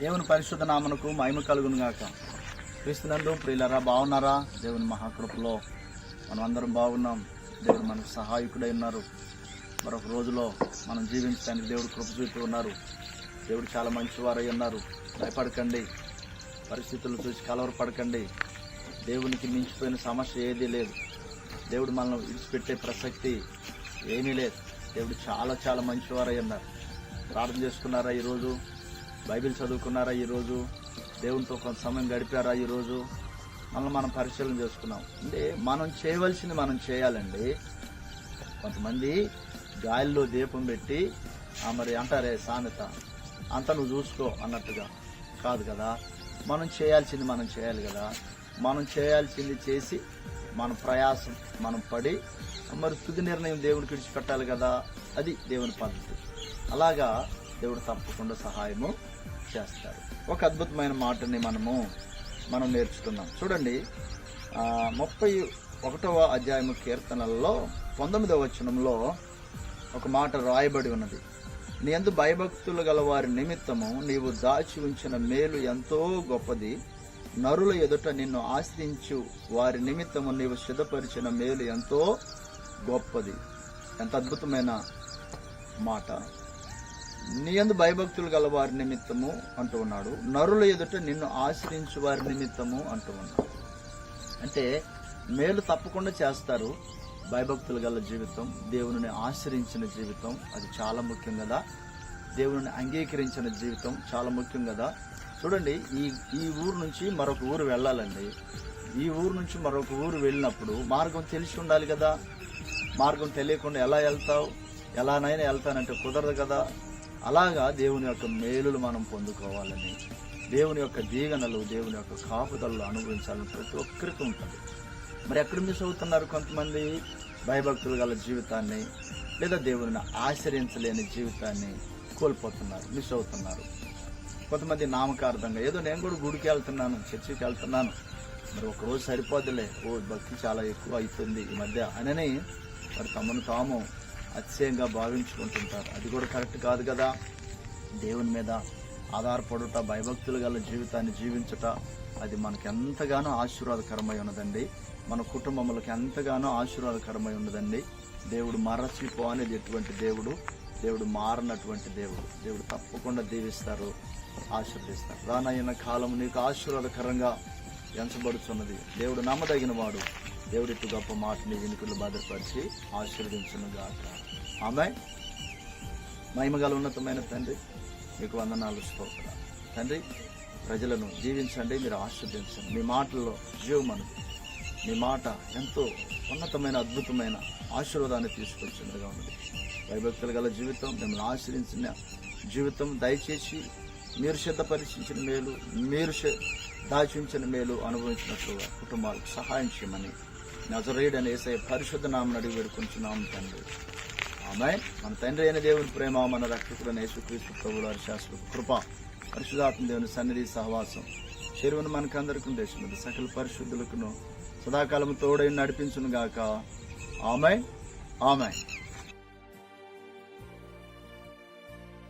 దేవుని పరిశుద్ధ నామనకు మహిమ కలుగునుగాక క్రీస్తునందు ప్రియులరా బాగున్నారా? దేవుని మహాకృపలో మనం అందరం బాగున్నాం. దేవుడు మనకు సహాయకుడై ఉన్నారు. మరొక రోజులో మనం జీవించడానికి దేవుడు కృప చూపి ఉన్నారు. దేవుడు చాలా మంచివారై ఉన్నారు. భయపడకండి. పరిస్థితులు చూసి కలవరపడకండి. దేవునికి మించిపోయిన సమస్య ఏదీ లేదు. దేవుడు మనల్ని విడిచిపెట్టే ప్రసక్తి ఏమీ లేదు. దేవుడు చాలా చాలా మంచివారై ఉన్నారు. ప్రార్థన చేసుకున్నారా ఈరోజు? బైబిల్ చదువుకున్నారా ఈరోజు? దేవునితో కొంత సమయం గడిపారా ఈరోజు? మళ్ళీ మనం పరిశీలన చేసుకున్నాం అంటే మనం చేయవలసింది మనం చేయాలండి. కొంతమంది గాలిలో దీపం పెట్టి ఆ మరి అంటారే సామెత. అంత నువ్వు చూసుకో అన్నట్టుగా. కాదు కదా. మనం చేయాల్సింది మనం చేయాలి కదా. మనం చేయాల్సింది చేసి మన ప్రయాసం మనం పడి మరి తుది నిర్ణయం దేవుడికి విడిచిపెట్టాలి కదా. అది దేవుని పద్ధతి. అలాగా దేవుడు తప్పకుండా సహాయము చేస్తారు. ఒక అద్భుతమైన మాటని మనము మనం నేర్చుకున్నాం. చూడండి ముప్పై ఒకటవ అధ్యాయము కీర్తనలలో పంతొమ్మిదవ వచనంలో ఒక మాట రాయబడి ఉన్నది. నీ ఎందు భయభక్తులు గల వారి నిమిత్తము నీవు దాచి ఉంచిన మేలు ఎంతో గొప్పది. నరుల ఎదుట నిన్ను ఆశ్రయించు వారి నిమిత్తము నీవు సిద్ధపరిచిన మేలు ఎంతో గొప్పది. ఎంత అద్భుతమైన మాట. నీ యందు భయభక్తులు గల వారి నిమిత్తము అంటూ ఉన్నాడు. నరుల ఎదుట నిన్ను ఆశ్రయించు వారి నిమిత్తము అంటూ ఉన్నాడు. అంటే మేలు తప్పకుండా చేస్తారు. భయభక్తులు గల జీవితం దేవుని ఆశ్రయించిన జీవితం అది చాలా ముఖ్యం కదా. దేవుని అంగీకరించిన జీవితం చాలా ముఖ్యం కదా. చూడండి ఈ ఈ ఊరు నుంచి మరొక ఊరు వెళ్ళాలండి. ఈ ఊరు నుంచి మరొక ఊరు వెళ్ళినప్పుడు మార్గం తెలిసి ఉండాలి కదా. మార్గం తెలియకుండా ఎలా వెళ్తావు? ఎలానైనా వెళ్తానంటే కుదరదు కదా. అలాగా దేవుని యొక్క మేలులు మనం పొందుకోవాలని దేవుని యొక్క దీగనలు దేవుని యొక్క కాపుదలు అనుభవించాలని ప్రతి ఒక్కరికి ఉంటుంది. మరి ఎక్కడ మిస్ అవుతున్నారు కొంతమంది? భయభక్తులు గల జీవితాన్ని లేదా దేవుని ఆశ్రయించలేని జీవితాన్ని కోల్పోతున్నారు మిస్ అవుతున్నారు. కొంతమంది నామకార్థంగా ఏదో నేను కూడా గుడికి వెళ్తున్నాను చర్చికి వెళ్తున్నాను. మరి ఒక రోజు సరిపోదులే. ఓ భక్తి చాలా ఎక్కువ అవుతుంది ఈ మధ్య. అనని మరి తమను తాము అతిశయంగా భావించుకుంటుంటారు. అది కూడా కరెక్ట్ కాదు కదా? దేవుని మీద ఆధారపడుట భయభక్తులు గల జీవితాన్ని జీవించుట అది మనకు ఎంతగానో ఆశీర్వాదకరమై ఉన్నదండి. మన కుటుంబములకు ఎంతగానో ఆశీర్వాదకరమై ఉన్నదండి. దేవుడు మరచిపో అనేది ఎటువంటి దేవుడు? దేవుడు మారినటువంటి దేవుడు. దేవుడు తప్పకుండా దీవిస్తారు ఆశీర్దిస్తారు రానయ్యన కాలం నీకు ఆశీర్వాదకరంగా ఎంచబడుతున్నది దేవుడు నమ్మదగిన వాడు దేవుడిట్టు గొప్ప మాటని వెనుకలు భద్రపరిచి ఆశీర్వదించను గాక ఆమె మహిమగల ఉన్నతమైన తండ్రి మీకు వందనాలు స్తోత్ర తండ్రి ప్రజలను జీవించండి మీరు ఆశీర్వదించండి. మీ మాటల్లో జీవమను మీ మాట ఎంతో ఉన్నతమైన అద్భుతమైన ఆశీర్వాదాన్ని తీసుకొచ్చినట్టుగా ఉన్నది. భయభక్తులు గల జీవితం మిమ్మల్ని ఆశ్రయించిన జీవితం దయచేసి మీరు సిద్ధపరిచించిన మేలు మీరు దాచించిన మేలు అనుభవించినట్లుగా కుటుంబాలకు సహాయం చేయమని నజరేయుడని ఏసై పరిశుద్ధ నామను అడిగి వేడుకుంటున్నాం తండ్రి. ఆమె మన తండ్రి అయిన దేవుని ప్రేమ మన రక్షకుడు యేసుక్రీస్తు ప్రభుల వారి శాశ్వత కృప పరిశుధాత్మ దేవుని సన్నిధి సహవాసం చెరువును మనకందరికి దేశం సకల పరిశుద్ధులకును సదాకాలం తోడై నడిపించును గాక ఆమె ఆమె